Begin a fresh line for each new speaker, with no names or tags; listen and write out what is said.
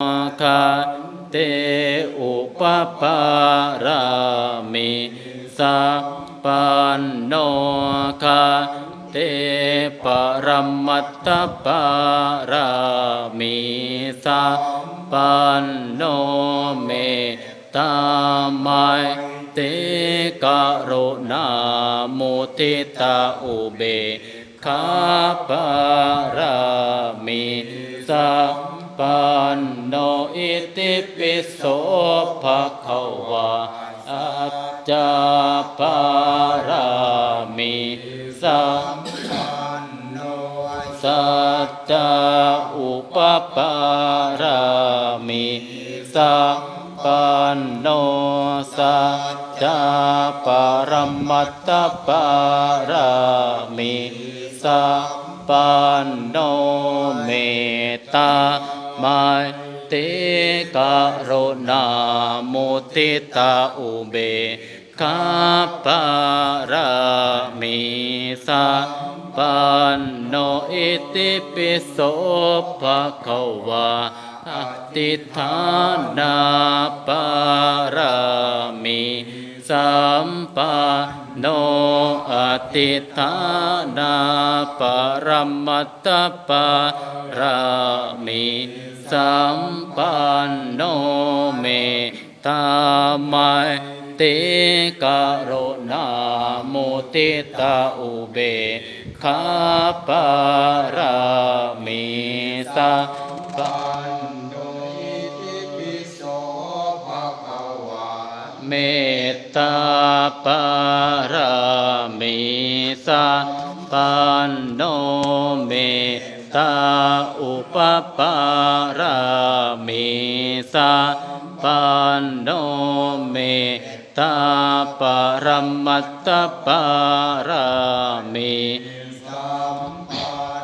คะเตอุปปารามิสัพปันโนคะเตปรมัตตปารามิสัพปันโนเมตามัยเตกะโรนามุติตาอุเบกขาปารามิสัพ ปันโนอิติปิโสภะคะวะอัจจาปารามิสัพสัจจาอุปปารามิสัพปันโนสัจจาปรมัตตปารามิสัพปันโนเมตตา มาติกะโรนามุติตาอุเบกาปารามิสัปันโนอิติปิโสภะคะวะอติฐานาปารามิสัมปัน โนอติฐานาปรมัตตปารามิสัมปันโนเมตตามัยติกะโรนามุติตาอุเบกขาปารามิสัพปัน
โดยอิติปิโสภะคะวะ
เมตตาปา ปันโนเมตาอุปปารามิสาปันโนเมตาปรมัตตปารามิสัม